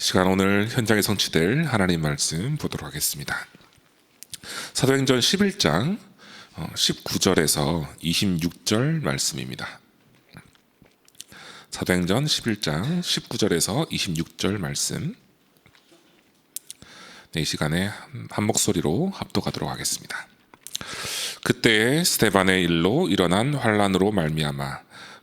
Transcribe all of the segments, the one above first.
시간 오늘 현장에 성취될 하나님 말씀 보도록 하겠습니다. 사도행전 11장 19절에서 26절 말씀입니다. 사도행전 11장 19절에서 26절 말씀. 네, 이 시간에 한- 한 목소리로 합독하도록 하겠습니다. 그때 스테반의 일로 일어난 환란으로 말미암아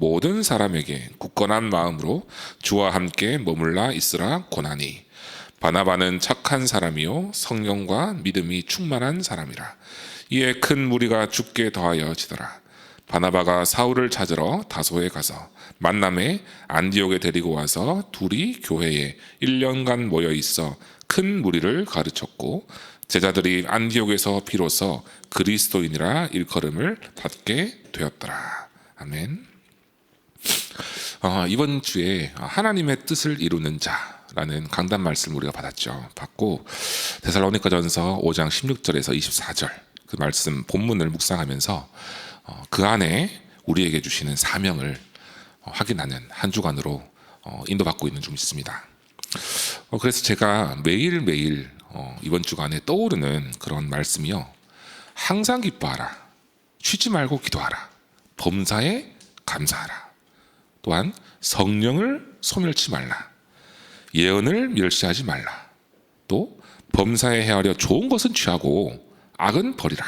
모든 사람에게 굳건한 마음으로 주와 함께 머물라 있으라 권하니 바나바는 착한 사람이요 성령과 믿음이 충만한 사람이라 이에 큰 무리가 죽게 더하여 지더라 바나바가 사울을 찾으러 다소에 가서 만남에 안디옥에 데리고 와서 둘이 교회에 1년간 모여 있어 큰 무리를 가르쳤고 제자들이 안디옥에서 비로소 그리스도인이라 일컬음을 받게 되었더라. 아멘. 어, 이번 주에 하나님의 뜻을 이루는 자라는 강단 말씀 우리가 받았죠. 받고 데살로니가전서 5장 16절에서 24절 그 말씀 본문을 묵상하면서 어, 그 안에 우리에게 주시는 사명을 어, 확인하는 한 주간으로 어, 인도받고 있는 중 있습니다. 어, 그래서 제가 매일 매일 어, 이번 주간에 떠오르는 그런 말씀이요. 항상 기뻐하라. 쉬지 말고 기도하라. 범사에 감사하라. 또한 성령을 소멸치 말라. 예언을 멸시하지 말라. 또 범사에 헤아려 좋은 것은 취하고 악은 버리라.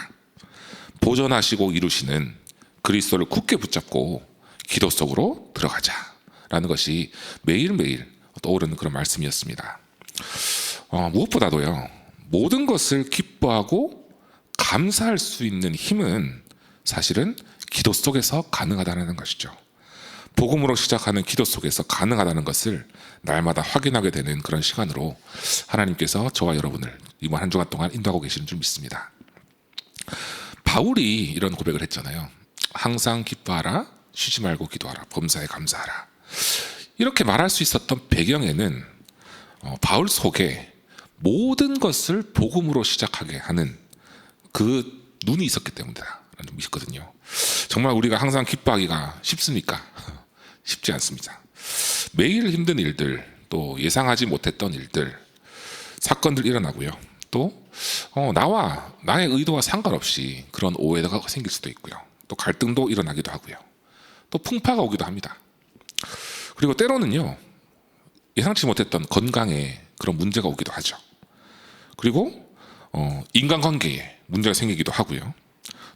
보존하시고 이루시는 그리스도를 굳게 붙잡고 기도 속으로 들어가자 라는 것이 매일매일 떠오르는 그런 말씀이었습니다. 어, 무엇보다도요 모든 것을 기뻐하고 감사할 수 있는 힘은 사실은 기도 속에서 가능하다는 것이죠. 복음으로 시작하는 기도 속에서 가능하다는 것을 날마다 확인하게 되는 그런 시간으로 하나님께서 저와 여러분을 이번 한 주간 동안 인도하고 계시는 줄 믿습니다. 바울이 이런 고백을 했잖아요. 항상 기뻐하라, 쉬지 말고 기도하라, 범사에 감사하라. 이렇게 말할 수 있었던 배경에는 어, 바울 속에 모든 것을 복음으로 시작하게 하는 그 눈이 있었기 때문이다 라는 점 믿거든요. 정말 우리가 항상 기뻐하기가 쉽습니까? 쉽지 않습니다. 매일 힘든 일들, 또 예상하지 못했던 일들, 사건들 일어나고요. 또 어, 나와 나의 의도와 상관없이 그런 오해가 생길 수도 있고요. 또 갈등도 일어나기도 하고요. 또 풍파가 오기도 합니다. 그리고 때로는요 예상치 못했던 건강에 그런 문제가 오기도 하죠. 그리고 어, 인간관계에 문제가 생기기도 하고요.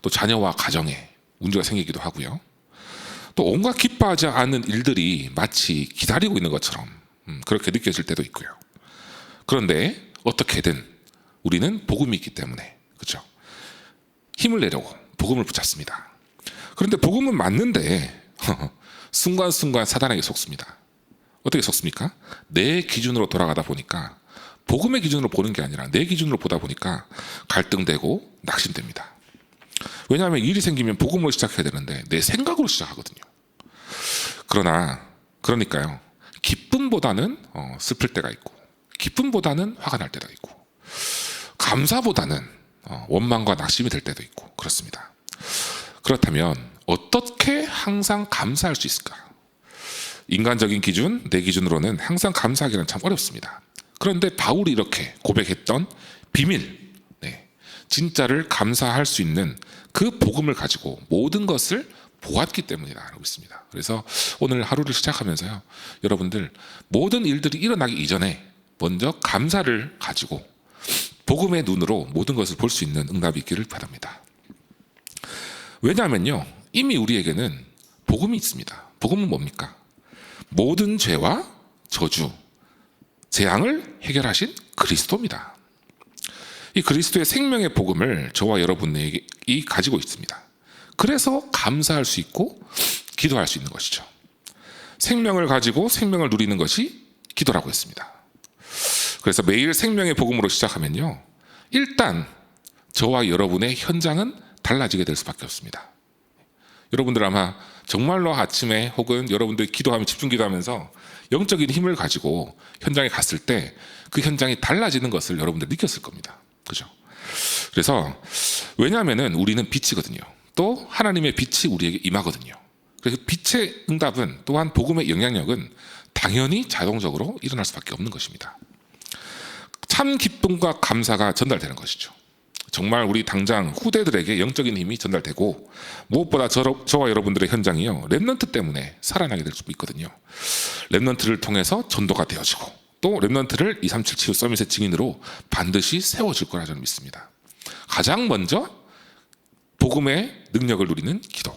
또 자녀와 가정에 문제가 생기기도 하고요. 또 온갖 기뻐하지 않은 일들이 마치 기다리고 있는 것처럼 음, 그렇게 느껴질 때도 있고요. 그런데 어떻게든 우리는 복음이 있기 때문에 그렇죠. 힘을 내려고 복음을 붙잡습니다. 그런데 복음은 맞는데 순간순간 사단에게 속습니다. 어떻게 속습니까? 내 기준으로 돌아가다 보니까 복음의 기준으로 보는 게 아니라 내 기준으로 보다 보니까 갈등되고 낙심됩니다. 왜냐하면 일이 생기면 복음으로 시작해야 되는데 내 생각으로 시작하거든요. 그러나 그러니까요. 기쁨보다는 어, 슬플 때가 있고 기쁨보다는 화가 날 때가 있고 감사보다는 어, 원망과 낙심이 될 때도 있고 그렇습니다. 그렇다면 어떻게 항상 감사할 수 있을까? 인간적인 기준, 내 기준으로는 항상 감사하기는 참 어렵습니다. 그런데 바울이 이렇게 고백했던 비밀, 네, 진짜를 감사할 수 있는 그 복음을 가지고 모든 것을 보았기 때문이라고 있습니다. 그래서 오늘 하루를 시작하면서요, 여러분들 모든 일들이 일어나기 이전에 먼저 감사를 가지고 복음의 눈으로 모든 것을 볼 수 있는 응답이 있기를 바랍니다. 왜냐하면요, 이미 우리에게는 복음이 있습니다. 복음은 뭡니까? 모든 죄와 저주, 재앙을 해결하신 그리스도입니다. 이 그리스도의 생명의 복음을 저와 여러분에게 가지고 있습니다. 그래서 감사할 수 있고 기도할 수 있는 것이죠. 생명을 가지고 생명을 누리는 것이 기도라고 했습니다. 그래서 매일 생명의 복음으로 시작하면요. 일단 저와 여러분의 현장은 달라지게 될 수밖에 없습니다. 여러분들 아마 정말로 아침에 혹은 여러분들 기도하며 집중 기도하면서 영적인 힘을 가지고 현장에 갔을 때 그 현장이 달라지는 것을 여러분들 느꼈을 겁니다. 그죠? 그래서 왜냐하면은 우리는 빛이거든요. 또 하나님의 빛이 우리에게 임하거든요. 그래서 빛의 응답은 또한 복음의 영향력은 당연히 자동적으로 일어날 수밖에 없는 것입니다. 참 기쁨과 감사가 전달되는 것이죠. 정말 우리 당장 후대들에게 영적인 힘이 전달되고 무엇보다 저, 저와 여러분들의 현장이요 렘넌트 때문에 살아나게 될 수도 있거든요. 렘넌트를 통해서 전도가 되어지고 또 렘넌트를 237 치유 서밋의 증인으로 반드시 세워질 거라 저는 믿습니다. 가장 먼저 복음의 능력을 누리는 기도,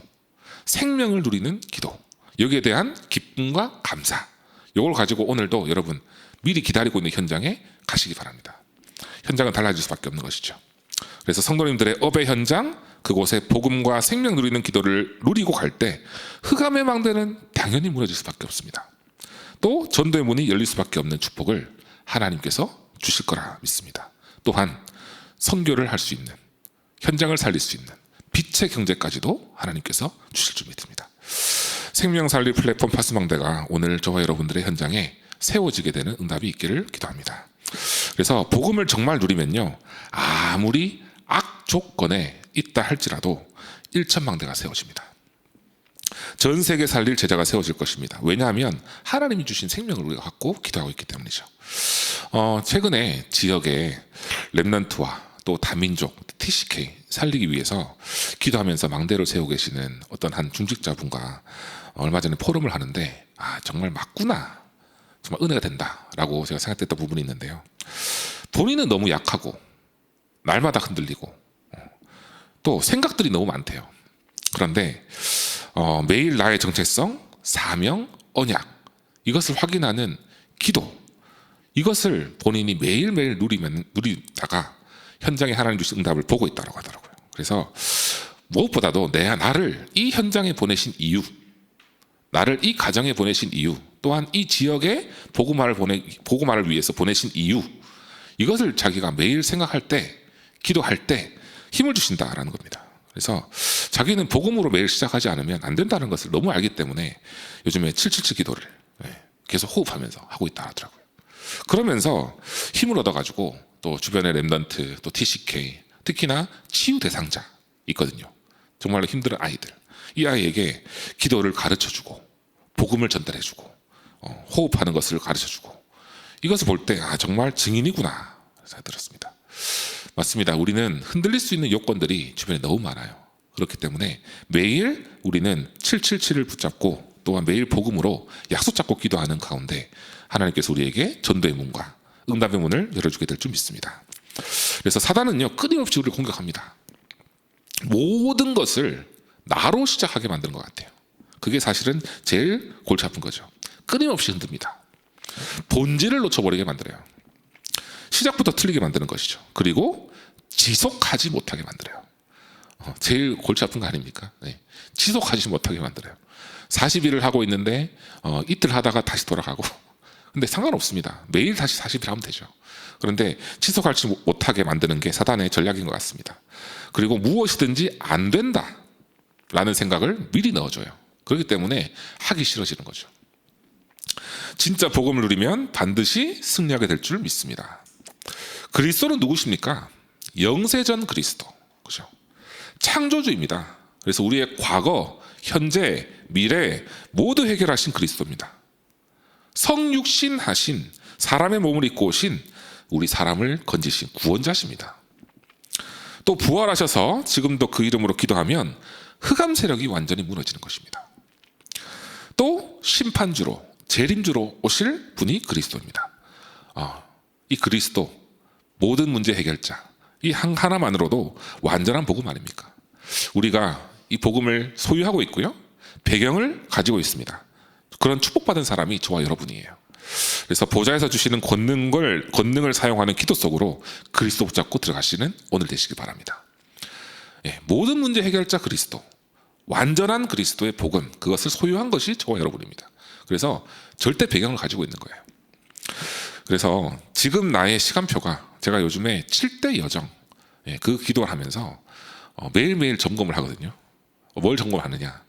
생명을 누리는 기도, 여기에 대한 기쁨과 감사, 이걸 가지고 오늘도 여러분 미리 기다리고 있는 현장에 가시기 바랍니다. 현장은 달라질 수밖에 없는 것이죠. 그래서 성도님들의 업의 현장, 그곳에 복음과 생명 누리는 기도를 누리고 갈 때 흑암의 망대는 당연히 무너질 수밖에 없습니다. 또 전도의 문이 열릴 수밖에 없는 축복을 하나님께서 주실 거라 믿습니다. 또한 선교를 할 수 있는 현장을 살릴 수 있는 빛의 경제까지도 하나님께서 주실 줄 믿습니다. 생명 살리 플랫폼 파스망대가 오늘 저와 여러분들의 현장에 세워지게 되는 응답이 있기를 기도합니다. 그래서 복음을 정말 누리면요. 아무리 악 조건에 있다 할지라도 1천망대가 세워집니다. 전 세계 살릴 제자가 세워질 것입니다. 왜냐하면 하나님이 주신 생명을 우리가 갖고 기도하고 있기 때문이죠. 어, 최근에 지역의 랩런트와 또 다민족 TCK 살리기 위해서 기도하면서 망대를 세우고 계시는 어떤 한 중직자분과 얼마 전에 포럼을 하는데 아 정말 맞구나 정말 은혜가 된다라고 제가 생각했던 부분이 있는데요. 본인은 너무 약하고 날마다 흔들리고 어, 또 생각들이 너무 많대요. 그런데 어, 매일 나의 정체성, 사명, 언약 이것을 확인하는 기도 이것을 본인이 매일매일 누리면 누리다가 현장에 하나님 주신 응답을 보고 있다고 하더라고요. 그래서 무엇보다도 내 나를 이 현장에 보내신 이유, 나를 이 가정에 보내신 이유, 또한 이 지역에 복음화를 보내 복음화를 위해서 보내신 이유, 이것을 자기가 매일 생각할 때, 기도할 때 힘을 주신다라는 겁니다. 그래서 자기는 복음으로 매일 시작하지 않으면 안 된다는 것을 너무 알기 때문에 요즘에 777 기도를 예, 계속 호흡하면서 하고 있다 하더라고요. 그러면서 힘을 얻어가지고 또 주변의 랩던트, 또 TCK, 특히나 치유 대상자 있거든요. 정말로 힘든 아이들. 이 아이에게 기도를 가르쳐 주고, 복음을 전달해 주고, 어, 호흡하는 것을 가르쳐 주고, 이것을 볼 때, 아, 정말 증인이구나. 생각 들었습니다. 맞습니다. 우리는 흔들릴 수 있는 요건들이 주변에 너무 많아요. 그렇기 때문에 매일 우리는 777을 붙잡고 또한 매일 복음으로 약속 잡고 기도하는 가운데 하나님께서 우리에게 전도의 문과 응답의 문을 열어주게 될 줄 믿습니다. 그래서 사단은요 끊임없이 우리를 공격합니다. 모든 것을 나로 시작하게 만드는 것 같아요. 그게 사실은 제일 골치 아픈 거죠. 끊임없이 흔듭니다. 본질을 놓쳐버리게 만들어요. 시작부터 틀리게 만드는 것이죠. 그리고 지속하지 못하게 만들어요. 어, 제일 골치 아픈 거 아닙니까? 네. 지속하지 못하게 만들어요. 40일을 하고 있는데 어, 이틀 하다가 다시 돌아가고 근데 상관없습니다. 매일 다시 40일 하면 되죠. 그런데 지속할지 못하게 만드는 게 사단의 전략인 것 같습니다. 그리고 무엇이든지 안 된다. 라는 생각을 미리 넣어줘요. 그렇기 때문에 하기 싫어지는 거죠. 진짜 복음을 누리면 반드시 승리하게 될 줄 믿습니다. 그리스도는 누구십니까? 영세전 그리스도. 그죠? 창조주입니다. 그래서 우리의 과거, 현재, 미래 모두 해결하신 그리스도입니다. 성육신 하신 사람의 몸을 입고 오신 우리 사람을 건지신 구원자십니다. 또 부활하셔서 지금도 그 이름으로 기도하면 흑암 세력이 완전히 무너지는 것입니다. 또 심판주로 재림주로 오실 분이 그리스도입니다. 아, 이 그리스도 모든 문제 해결자 이한 하나만으로도 완전한 복음 아닙니까? 우리가 이 복음을 소유하고 있고요. 배경을 가지고 있습니다. 그런 축복받은 사람이 저와 여러분이에요. 그래서 보좌에서 주시는 권능을 권능을 사용하는 기도 속으로 그리스도 붙잡고 들어가시는 오늘 되시길 바랍니다. 예, 모든 문제 해결자 그리스도, 완전한 그리스도의 복음 그것을 소유한 것이 저와 여러분입니다. 그래서 절대 배경을 가지고 있는 거예요. 그래서 지금 나의 시간표가 제가 요즘에 7대 여정 예, 그 기도를 하면서 어, 매일매일 점검을 하거든요. 어, 뭘 점검하느냐?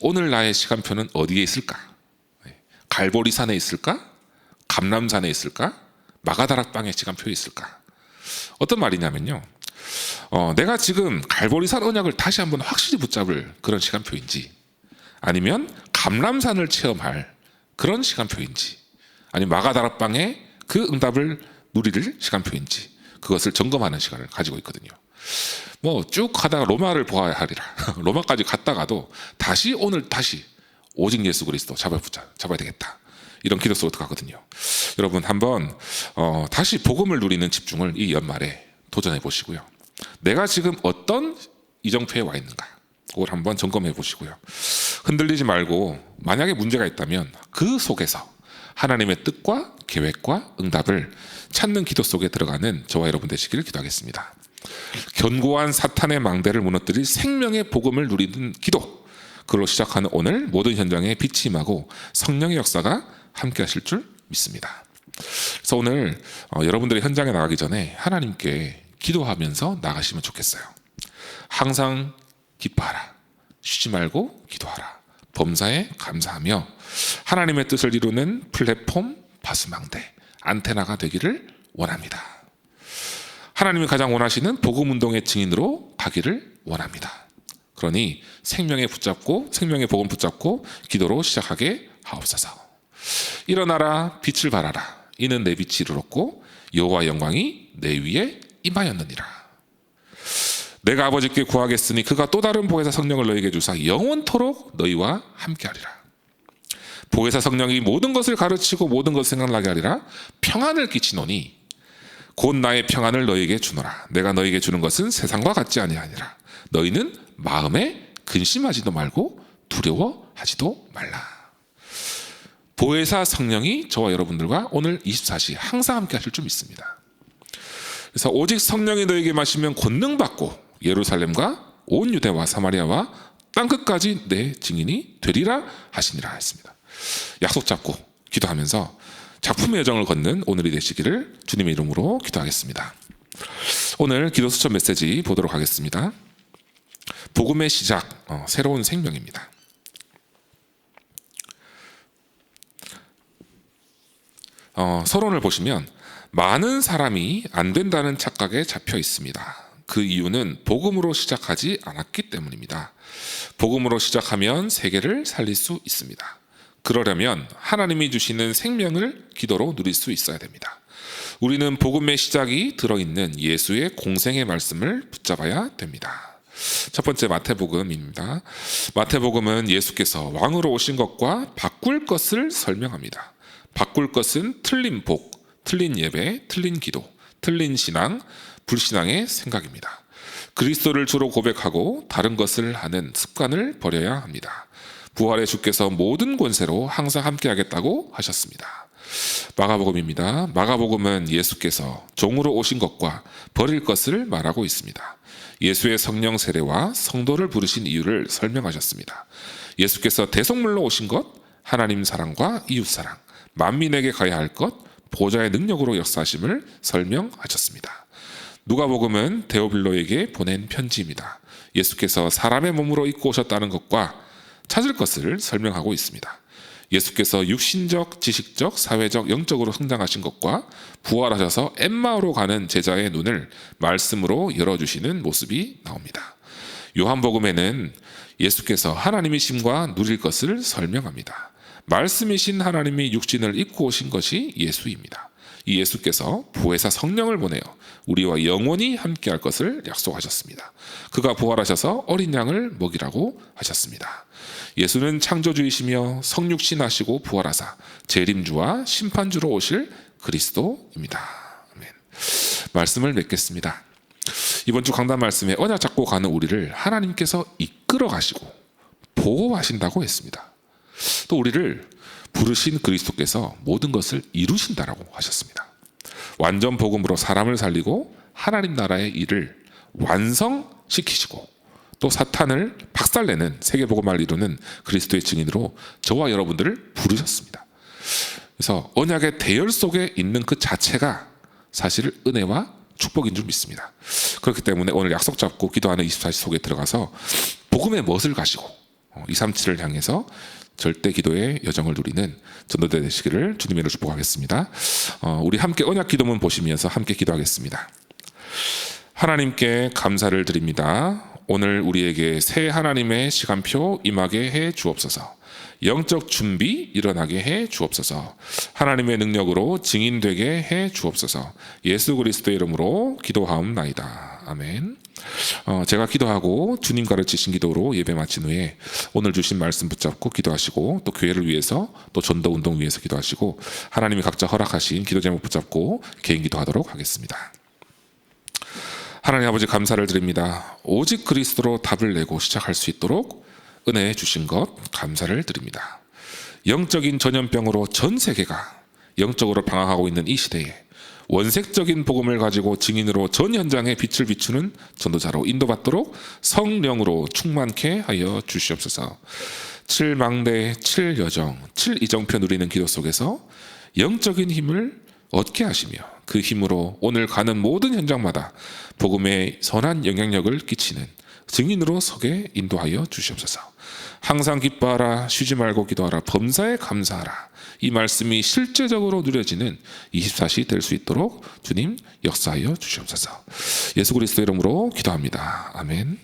오늘 나의 시간표는 어디에 있을까? 예, 갈보리산에 있을까? 감람산에 있을까? 마가다락방의 시간표에 있을까? 어떤 말이냐면요. 어, 내가 지금 갈보리산 언약을 다시 한번 확실히 붙잡을 그런 시간표인지 아니면 감람산을 체험할 그런 시간표인지 아니면 마가다락방의 그 응답을 누릴 시간표인지 그것을 점검하는 시간을 가지고 있거든요. 뭐쭉 가다가 로마를 보아야 하리라. 로마까지 갔다가도 다시 오늘 다시 오직 예수 그리스도 잡아 붙자 잡아야 되겠다. 이런 기도 속으로 들어가거든요. 여러분 한번 어, 다시 복음을 누리는 집중을 이 연말에 도전해 보시고요. 내가 지금 어떤 이정표에 와 있는가? 그걸 한번 점검해 보시고요. 흔들리지 말고 만약에 문제가 있다면 그 속에서 하나님의 뜻과 계획과 응답을 찾는 기도 속에 들어가는 저와 여러분 되시기를 기도하겠습니다. 견고한 사탄의 망대를 무너뜨릴 생명의 복음을 누리는 기도. 그로 시작하는 오늘 모든 현장에 빛이 임하고 성령의 역사가 함께 하실 줄 믿습니다. 그래서 오늘 어, 여러분들이 현장에 나가기 전에 하나님께 기도하면서 나가시면 좋겠어요. 항상 기뻐하라. 쉬지 말고 기도하라. 범사에 감사하며 하나님의 뜻을 이루는 플랫폼 바스망대 안테나가 되기를 원합니다. 하나님이 가장 원하시는 복음 운동의 증인으로 가기를 원합니다. 그러니 생명에 붙잡고 생명의 복음 붙잡고 기도로 시작하게 하옵소서. 일어나라 빛을 발하라. 이는 내 빛이 이르렀고 여호와 영광이 내 위에 임하였느니라. 내가 아버지께 구하겠으니 그가 또 다른 보혜사 성령을 너에게 주사 영원토록 너희와 함께하리라. 보혜사 성령이 모든 것을 가르치고 모든 것을 생각나게 하리라. 평안을 끼치노니 곧 나의 평안을 너희에게 주노라. 내가 너희에게 주는 것은 세상과 같지 아니하니라. 너희는 마음에 근심하지도 말고 두려워하지도 말라. 보혜사 성령이 저와 여러분들과 오늘 24시 항상 함께 하실 줄 믿습니다. 그래서 오직 성령이 너에게 마시면 권능 받고 예루살렘과 온 유대와 사마리아와 땅 끝까지 내 증인이 되리라 하시니라 했습니다. 약속 잡고 기도하면서 작품의 여정을 걷는 오늘이 되시기를 주님의 이름으로 기도하겠습니다. 오늘 기도 수천 메시지 보도록 하겠습니다. 복음의 시작, 어, 새로운 생명입니다. 어, 서론을 보시면 많은 사람이 안 된다는 착각에 잡혀 있습니다. 그 이유는 복음으로 시작하지 않았기 때문입니다. 복음으로 시작하면 세계를 살릴 수 있습니다. 그러려면 하나님이 주시는 생명을 기도로 누릴 수 있어야 됩니다. 우리는 복음의 시작이 들어있는 예수의 공생의 말씀을 붙잡아야 됩니다. 첫 번째 마태복음입니다. 마태복음은 예수께서 왕으로 오신 것과 바꿀 것을 설명합니다. 바꿀 것은 틀린 복, 틀린 예배, 틀린 기도, 틀린 신앙, 불신앙의 생각입니다. 그리스도를 주로 고백하고 다른 것을 하는 습관을 버려야 합니다. 부활의 주께서 모든 권세로 항상 함께하겠다고 하셨습니다. 마가복음입니다. 마가복음은 예수께서 종으로 오신 것과 버릴 것을 말하고 있습니다. 예수의 성령 세례와 성도를 부르신 이유를 설명하셨습니다. 예수께서 대속물로 오신 것, 하나님 사랑과 이웃 사랑, 만민에게 가야 할 것, 보좌의 능력으로 역사하심을 설명하셨습니다. 누가복음은 데오빌로에게 보낸 편지입니다. 예수께서 사람의 몸으로 입고 오셨다는 것과 찾을 것을 설명하고 있습니다. 예수께서 육신적, 지식적, 사회적, 영적으로 성장하신 것과 부활하셔서 엠마오로 가는 제자의 눈을 말씀으로 열어주시는 모습이 나옵니다. 요한복음에는 예수께서 하나님이심과 누릴 것을 설명합니다. 말씀이신 하나님이 육신을 입고 오신 것이 예수입니다. 이 예수께서 부회사 성령을 보내어 우리와 영원히 함께할 것을 약속하셨습니다. 그가 부활하셔서 어린 양을 먹이라고 하셨습니다. 예수는 창조주이시며 성육신 하시고 부활하사 재림주와 심판주로 오실 그리스도입니다. 아멘. 말씀을 맺겠습니다. 이번 주 강단 말씀에 언약 잡고 가는 우리를 하나님께서 이끌어 가시고 보호하신다고 했습니다. 또 우리를 부르신 그리스도께서 모든 것을 이루신다라고 하셨습니다. 완전 복음으로 사람을 살리고 하나님 나라의 일을 완성시키시고 또 사탄을 박살내는 세계 복음을 이루는 그리스도의 증인으로 저와 여러분들을 부르셨습니다. 그래서 언약의 대열 속에 있는 그 자체가 사실 은혜와 축복인 줄 믿습니다. 그렇기 때문에 오늘 약속 잡고 기도하는 24시 속에 들어가서 복음의 멋을 가지고 237을 향해서 절대 기도의 여정을 누리는 전도대 되시기를 주님으로 축복하겠습니다. 어, 우리 함께 언약 기도문 보시면서 함께 기도하겠습니다. 하나님께 감사를 드립니다. 오늘 우리에게 새 하나님의 시간표 임하게 해 주옵소서. 영적 준비 일어나게 해 주옵소서. 하나님의 능력으로 증인되게 해 주옵소서. 예수 그리스도의 이름으로 기도하옵나이다. 아멘. 어, 제가 기도하고 주님 가르치신 기도로 예배 마친 후에 오늘 주신 말씀 붙잡고 기도하시고 또 교회를 위해서 또 전도 운동 위해서 기도하시고 하나님이 각자 허락하신 기도 제목 붙잡고 개인 기도하도록 하겠습니다. 하나님 아버지 감사를 드립니다. 오직 그리스도로 답을 내고 시작할 수 있도록 은혜 주신 것 감사를 드립니다. 영적인 전염병으로 전 세계가 영적으로 방황하고 있는 이 시대에 원색적인 복음을 가지고 증인으로 전 현장에 빛을 비추는 전도자로 인도받도록 성령으로 충만케 하여 주시옵소서. 칠망대, 칠여정, 칠이정표 누리는 기도 속에서 영적인 힘을 얻게 하시며 그 힘으로 오늘 가는 모든 현장마다 복음의 선한 영향력을 끼치는 증인으로 서게 인도하여 주시옵소서. 항상 기뻐하라, 쉬지 말고 기도하라, 범사에 감사하라. 이 말씀이 실제적으로 누려지는 24시 될 수 있도록 주님 역사하여 주시옵소서. 예수 그리스도 이름으로 기도합니다. 아멘.